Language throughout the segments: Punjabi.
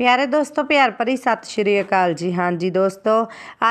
ਪਿਆਰੇ ਦੋਸਤੋ, ਪਿਆਰ ਭਰੀ ਸਤਿ ਸ਼੍ਰੀ ਅਕਾਲ ਜੀ। ਹਾਂਜੀ ਦੋਸਤੋ,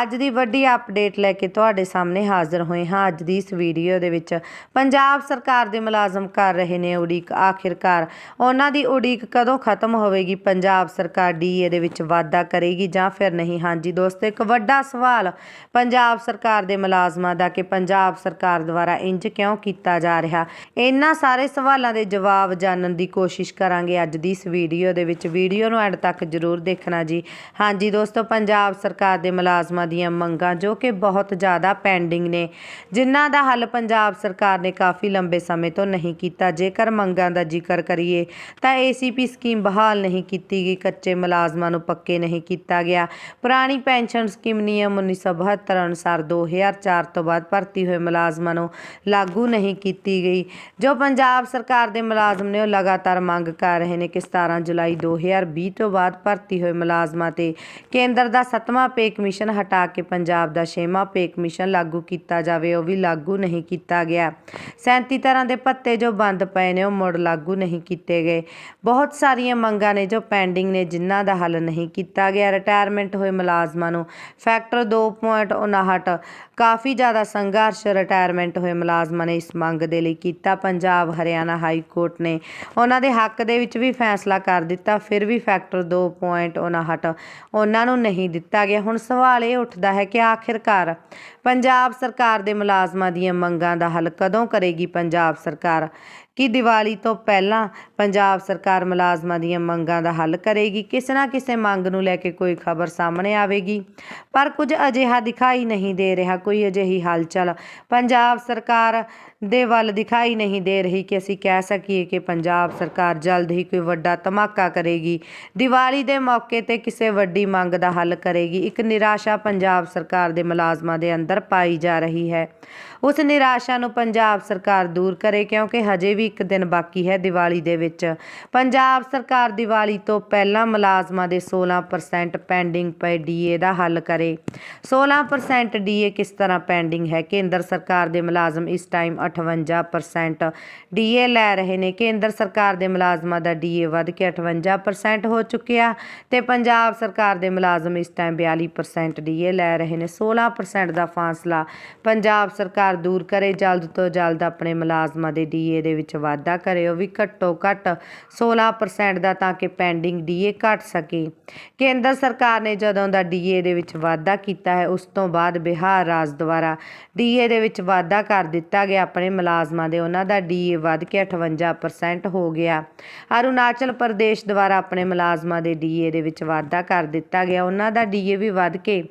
ਅੱਜ ਦੀ ਵੱਡੀ ਅਪਡੇਟ ਲੈ ਕੇ ਤੁਹਾਡੇ ਸਾਹਮਣੇ ਹਾਜ਼ਰ ਹੋਏ ਹਾਂ। ਅੱਜ ਦੀ ਇਸ ਵੀਡੀਓ ਦੇ ਵਿੱਚ ਪੰਜਾਬ ਸਰਕਾਰ ਦੇ ਮੁਲਾਜ਼ਮ ਕਰ ਰਹੇ ਨੇ ਉਡੀਕ। ਆਖਿਰਕਾਰ ਉਹਨਾਂ ਦੀ ਉਡੀਕ ਕਦੋਂ ਖਤਮ ਹੋਵੇਗੀ? ਪੰਜਾਬ ਸਰਕਾਰ ਡੀਏ ਦੇ ਵਿੱਚ ਵਾਧਾ ਕਰੇਗੀ ਜਾਂ ਫਿਰ ਨਹੀਂ? ਹਾਂਜੀ ਦੋਸਤੋ, ਇੱਕ ਵੱਡਾ ਸਵਾਲ ਪੰਜਾਬ ਸਰਕਾਰ ਦੇ ਮੁਲਾਜ਼ਮਾਂ ਦਾ ਕਿ ਪੰਜਾਬ ਸਰਕਾਰ ਦੁਆਰਾ ਇੰਜ ਕਿਉਂ ਕੀਤਾ ਜਾ ਰਿਹਾ? ਇਹਨਾਂ ਸਾਰੇ ਸਵਾਲਾਂ ਦੇ ਜਵਾਬ ਜਾਣਨ ਦੀ ਕੋਸ਼ਿਸ਼ ਕਰਾਂਗੇ ਅੱਜ ਦੀ ਇਸ ਵੀਡੀਓ ਦੇ ਵਿੱਚ। ਵੀਡੀਓ ਨੂੰ ਐਂਡ ਤੱਕ ਜ਼ਰੂਰ ਦੇਖਣਾ ਜੀ। ਹਾਂਜੀ ਦੋਸਤੋ, ਪੰਜਾਬ ਸਰਕਾਰ ਦੇ ਮੁਲਾਜ਼ਮਾਂ ਦੀਆਂ ਮੰਗਾਂ ਜੋ ਕਿ ਬਹੁਤ ਜ਼ਿਆਦਾ ਪੈਂਡਿੰਗ ਨੇ, ਜਿਨ੍ਹਾਂ ਦਾ ਹੱਲ ਪੰਜਾਬ ਸਰਕਾਰ ਨੇ ਕਾਫੀ ਲੰਬੇ ਸਮੇਂ ਤੋਂ ਨਹੀਂ ਕੀਤਾ। ਜੇਕਰ ਮੰਗਾਂ ਦਾ ਜ਼ਿਕਰ ਕਰੀਏ, ਤਾਂ ਏਸੀਪੀ ਸਕੀਮ ਬਹਾਲ ਨਹੀਂ ਕੀਤੀ ਗਈ, ਕੱਚੇ ਮੁਲਾਜ਼ਮਾਂ ਨੂੰ ਪੱਕੇ ਨਹੀਂ ਕੀਤਾ ਗਿਆ। ਪੁਰਾਣੀ ਪੈਨਸ਼ਨ ਸਕੀਮ ਨਿਯਮ 1972 ਅਨੁਸਾਰ 2004 ਤੋਂ ਬਾਅਦ ਭਰਤੀ ਹੋਏ ਮੁਲਾਜ਼ਮਾਂ ਨੂੰ ਲਾਗੂ ਨਹੀਂ ਕੀਤੀ ਗਈ। ਜੋ ਪੰਜਾਬ ਸਰਕਾਰ ਦੇ ਮੁਲਾਜ਼ਮ ਨੇ ਉਹ ਲਗਾਤਾਰ ਮੰਗ ਕਰ ਰਹੇ ਨੇ ਕਿ 17 ਜੁਲਾਈ 2020 ਤੋਂ ਬਾਅਦ ਭਰਤੀ ਹੋਏ ਮੁਲਾਜ਼ਮਾਂ ਤੇ। ਕੇਂਦਰ ਦਾ ਸੱਤਵਾਂ ਪੇ ਕਮਿਸ਼ਨ ਹਟਾ ਕੇ ਪੰਜਾਬ ਦਾ ਛੇਵਾਂ ਪੇ ਕਮਿਸ਼ਨ ਲਾਗੂ ਕੀਤਾ ਜਾਵੇ, ਉਹ ਵੀ ਲਾਗੂ ਨਹੀਂ ਕੀਤਾ ਗਿਆ। 37 ਤਰ੍ਹਾਂ ਦੇ ਭੱਤੇ ਜੋ ਬੰਦ ਪਏ ਨੇ, ਉਹ ਮੁੜ ਲਾਗੂ ਨਹੀਂ ਕੀਤੇ ਗਏ। ਬਹੁਤ ਸਾਰੀਆਂ ਮੰਗਾਂ ਨੇ ਜੋ ਪੈਂਡਿੰਗ ਨੇ, ਜਿਨ੍ਹਾਂ ਦਾ ਹੱਲ ਨਹੀਂ ਕੀਤਾ ਗਿਆ। ਰਿਟਾਇਰਮੈਂਟ ਹੋਏ ਮੁਲਾਜ਼ਮਾਂ ਨੂੰ ਫੈਕਟਰ 2.59 ਕਾਫੀ ਜ਼ਿਆਦਾ ਸੰਘਰਸ਼ ਰਿਟਾਇਰਮੈਂਟ ਹੋਏ ਮੁਲਾਜ਼ਮਾਂ ਨੇ ਇਸ ਮੰਗ ਦੇ ਲਈ ਕੀਤਾ। ਪੰਜਾਬ, ਹਰਿਆਣਾ ਹਾਈ ਕੋਰਟ ਨੇ ਉਹਨਾਂ ਦੇ ਹੱਕ ਦੇ ਵਿੱਚ ਵੀ ਫੈਸਲਾ ਕਰ ਦਿੱਤਾ, ਫਿਰ ਵੀ ਫੈਕਟਰ 2.59 ਉਹਨਾਂ ਨੂੰ ਨਹੀਂ ਦਿੱਤਾ ਗਿਆ। ਹੁਣ ਸਵਾਲ ਇਹ ਉੱਠਦਾ ਹੈ ਕਿ ਆਖਿਰਕਾਰ ਪੰਜਾਬ ਸਰਕਾਰ ਦੇ ਮੁਲਾਜ਼ਮਾਂ ਦੀਆਂ ਮੰਗਾਂ ਦਾ ਹੱਲ ਕਦੋਂ ਕਰੇਗੀ? ਪੰਜਾਬ ਸਰਕਾਰ ਕਿ ਦੀਵਾਲੀ ਤੋਂ ਪਹਿਲਾਂ ਪੰਜਾਬ ਸਰਕਾਰ ਮੁਲਾਜ਼ਮਾਂ ਦੀਆਂ ਮੰਗਾਂ ਦਾ ਹੱਲ ਕਰੇਗੀ? ਕਿਸੇ ਨਾ ਕਿਸੇ ਮੰਗ ਨੂੰ ਲੈ ਕੇ ਕੋਈ ਖਬਰ ਸਾਹਮਣੇ ਆਵੇਗੀ। ਪਰ ਕੁਝ ਅਜਿਹਾ ਦਿਖਾਈ ਨਹੀਂ ਦੇ ਰਿਹਾ, ਕੋਈ ਅਜਿਹੀ ਹਲਚਲ ਪੰਜਾਬ ਸਰਕਾਰ ਦੇ ਵੱਲ ਦਿਖਾਈ ਨਹੀਂ ਦੇ ਰਹੀ ਕਿ ਅਸੀਂ ਕਹਿ ਸਕੀਏ ਕਿ ਪੰਜਾਬ ਸਰਕਾਰ ਜਲਦ ਹੀ ਕੋਈ ਵੱਡਾ ਧਮਾਕਾ ਕਰੇਗੀ। ਦੀਵਾਲੀ ਦੇ ਮੌਕੇ ਤੇ ਕਿਸੇ ਵੱਡੀ ਮੰਗ ਦਾ ਹੱਲ ਕਰੇਗੀ। ਇੱਕ ਨਿਰਾਸ਼ਾ ਪੰਜਾਬ ਸਰਕਾਰ ਦੇ ਮੁਲਾਜ਼ਮਾਂ ਦੇ ਅੰਦਰ ਪਾਈ ਜਾ ਰਹੀ ਹੈ। ਉਸ ਨਿਰਾਸ਼ਾ ਨੂੰ ਪੰਜਾਬ ਸਰਕਾਰ ਦੂਰ ਕਰੇ ਕਿਉਂਕਿ ਹਜੇ ਵੀ ਇੱਕ ਦਿਨ ਬਾਕੀ ਹੈ ਦੀਵਾਲੀ ਦੇ ਵਿੱਚ। ਪੰਜਾਬ ਸਰਕਾਰ ਦੀਵਾਲੀ ਤੋਂ ਪਹਿਲਾਂ ਮੁਲਾਜ਼ਮਾਂ ਦੇ 16% ਪੈਂਡਿੰਗ ਪਏ ਡੀਏ ਦਾ ਹੱਲ ਕਰੇ। 16% ਡੀਏ ਕਿਸ ਤਰ੍ਹਾਂ ਪੈਂਡਿੰਗ ਹੈ? ਕੇਂਦਰ ਸਰਕਾਰ ਦੇ ਮੁਲਾਜ਼ਮ ਇਸ ਟਾਈਮ 58% ਡੀਏ ਲੈ ਰਹੇ ਨੇ। ਕੇਂਦਰ ਸਰਕਾਰ ਦੇ ਮੁਲਾਜ਼ਮਾਂ ਦਾ ਡੀਏ ਵੱਧ ਕੇ 58% ਹੋ ਚੁੱਕਿਆ ਤੇ ਪੰਜਾਬ ਸਰਕਾਰ ਦੇ ਮੁਲਾਜ਼ਮ ਇਸ ਟਾਈਮ 42% ਡੀਏ ਲੈ ਰਹੇ ਨੇ 16% ਦਾ ਫਾਸਲਾ। ਪੰਜਾਬ ਸਰਕਾਰ ਦੂਰ ਕਰੇ, ਜਲਦ ਤੋਂ ਜਲਦ ਆਪਣੇ ਮੁਲਾਜ਼ਮਾਂ ਦੇ ਡੀਏ ਦੇ ਵਿੱਚ ਵਾਧਾ ਕਰੇ, ਉਹ ਵੀ ਘੱਟੋ ਘੱਟ 16% ਦਾ ਤਾਂ ਕਿ ਪੈਂਡਿੰਗ ਡੀਏ ਘਟ ਸਕੇ। ਕੇਂਦਰ ਸਰਕਾਰ ਨੇ ਜਦੋਂ ਦਾ ਡੀਏ ਦੇ ਵਿੱਚ ਵਾਧਾ ਕੀਤਾ ਹੈ, ਉਸ ਤੋਂ ਬਾਅਦ ਬਿਹਾਰ ਰਾਜ ਦੁਆਰਾ ਡੀਏ ਦੇ ਵਿੱਚ ਵਾਧਾ ਕਰ ਦਿੱਤਾ ਗਿਆ, ਆਪਣੇ ਮੁਲਾਜ਼ਮਾਂ ਦੇ ਉਹਨਾਂ ਦਾ ਡੀਏ ਵੱਧ ਕੇ 58% ਹੋ ਗਿਆ। ਅਰੁਣਾਚਲ ਪ੍ਰਦੇਸ਼ ਦੁਆਰਾ ਆਪਣੇ ਮੁਲਾਜ਼ਮਾਂ ਦੇ ਡੀਏ ਦੇ ਵਿੱਚ ਵਾਧਾ ਕਰ ਦਿੱਤਾ ਗਿਆ। ਉਹਨਾਂ ਦਾ ਡੀਏ ਵੀ ਵੱਧ ਕੇ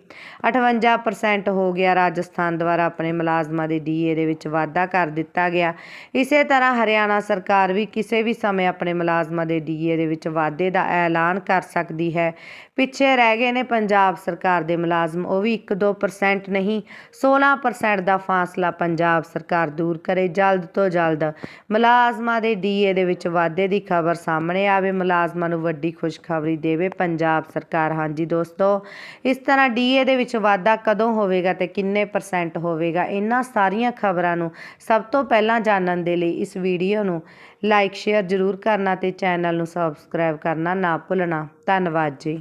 58% ਹੋ ਗਿਆ। ਰਾਜਸਥਾਨ ਦੁਆਰਾ ਆਪਣੇ ਮੁਲਾਜ਼ਮਾਂ ਦੇ ਡੀਏ ਦੇ ਵਿੱਚ ਵਾਧਾ ਕਰ ਦਿੱਤਾ ਗਿਆ। ਇਸੇ ਤਰ੍ਹਾਂ ਹਰਿਆਣਾ ਸਰਕਾਰ ਵੀ ਕਿਸੇ ਵੀ ਸਮੇਂ ਆਪਣੇ ਮੁਲਾਜ਼ਮਾਂ ਦੇ ਡੀਏ ਦੇ ਵਿੱਚ ਵਾਧੇ ਦਾ ਐਲਾਨ ਕਰ ਸਕਦੀ ਹੈ। ਪਿੱਛੇ ਰਹਿ ਗਏ ਨੇ ਪੰਜਾਬ ਸਰਕਾਰ ਦੇ ਮੁਲਾਜ਼ਮ। ਉਹ ਵੀ 1-2% ਨਹੀਂ 16% ਦਾ ਫਾਸਲਾ ਪੰਜਾਬ ਸਰਕਾਰ ਦੂਰ ਕਰੇ। ਜਲਦ ਤੋਂ ਜਲਦ ਮੁਲਾਜ਼ਮਾਂ ਦੇ ਡੀਏ ਦੇ ਵਿੱਚ ਵਾਧੇ ਦੀ ਖਬਰ ਸਾਹਮਣੇ ਆਵੇ। ਮੁਲਾਜ਼ਮਾਂ ਨੂੰ ਵੱਡੀ ਖੁਸ਼ਖਬਰੀ ਦੇਵੇ ਪੰਜਾਬ ਸਰਕਾਰ। ਹਾਂਜੀ ਦੋਸਤੋ, ਇਸ ਤਰ੍ਹਾਂ ਡੀਏ ਦੇ ਵਿੱਚ ਵਾਧਾ ਕਦੋਂ ਹੋਵੇਗਾ ਤੇ ਕਿੰਨੇ ਪਰਸੈਂਟ ਹੋਵੇਗਾ, ਇਹਨਾਂ ਸਾਰੀਆਂ ਖਬਰਾਂ ਨੂੰ ਸਭ ਤੋਂ ਪਹਿਲਾਂ ਜਾਣਨ ਦੇ ਲਈ ਇਸ ਵੀਡੀਓ ਨੂੰ ਲਾਈਕ ਸ਼ੇਅਰ ਜ਼ਰੂਰ ਕਰਨਾ ਤੇ ਚੈਨਲ ਨੂੰ ਸਬਸਕ੍ਰਾਈਬ ਕਰਨਾ ਨਾ ਭੁੱਲਣਾ। ਧੰਨਵਾਦ ਜੀ।